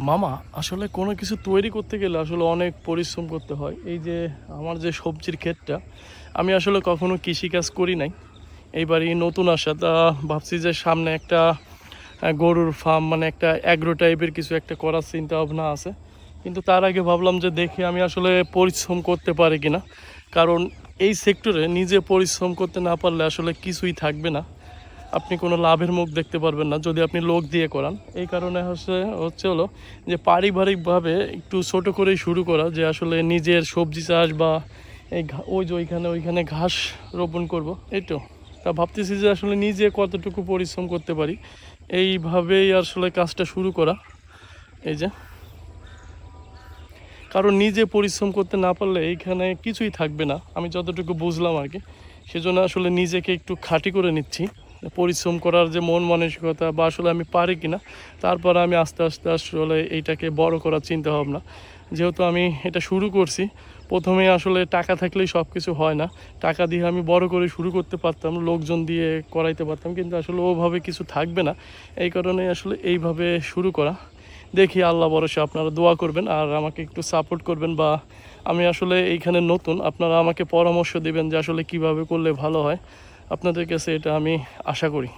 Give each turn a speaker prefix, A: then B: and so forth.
A: মামা, আসলে কোনো কিছু তৈরি করতে গেলে আসলে অনেক পরিশ্রম করতে হয়। এই যে আমার যে সবজির ক্ষেতটা, আমি আসলে কখনো কৃষিকাজ করি নাই। এইবারই নতুন আসা, তা ভাবছি যে সামনে একটা গরুর ফার্ম মানে একটা অ্যাগ্রো টাইপের কিছু একটা করার চিন্তা ভাবনা আছে। কিন্তু তার আগে ভাবলাম যে দেখি আমি আসলে পরিশ্রম করতে পারি কিনা। কারণ এই সেক্টরে নিজে পরিশ্রম করতে না পারলে আসলে কিছুই থাকবে না। আপনি কোনো লাভের মুখ দেখতে পারবেন না, যদি আপনি লোক দিয়ে করান। এই কারণে হচ্ছে হচ্ছে হলো যে পারিবারিকভাবে একটু ছোট করেই শুরু করা, যে আসলে নিজের সবজি চাষ বা এই ওই যে ওইখানে ওইখানে ঘাস রোপণ করব, এই তো। তা ভাবতেছি যে আসলে নিজে কতটুকু পরিশ্রম করতে পারি, এইভাবেই আসলে কাজটা শুরু করা, এই যে। কারণ নিজে পরিশ্রম করতে না পারলে এইখানে কিছুই থাকবে না, আমি যতটুকু বুঝলাম আর কি। সেজন্য আসলে নিজেকে একটু খাঁটি করে নিচ্ছি। পরিশ্রম করার যে মন মানসিকতা বা আসলে আমি পারি কিনা, তারপর আমি আস্তে আস্তে আসলে এইটাকে বড় করার চিন্তা ভাবনা। যেহেতু আমি এটা শুরু করছি, প্রথমে আসলে টাকা থাকলেই সব কিছু হয় না। টাকা দিয়ে আমি বড় করে শুরু করতে পারতাম, লোকজন দিয়ে করাইতে পারতাম, কিন্তু আসলে ওভাবে কিছু থাকবে না। এই কারণে আসলে এইভাবে শুরু করা। দেখি আল্লাহ ভরসা, আপনারা দোয়া করবেন আর আমাকে একটু সাপোর্ট করবেন বা আমি আসলে এইখানে নতুন, আপনারা আমাকে পরামর্শ দেবেন যে আসলে কীভাবে করলে ভালো হয়। আপনাদের কাছে এটা আমি আশা করি।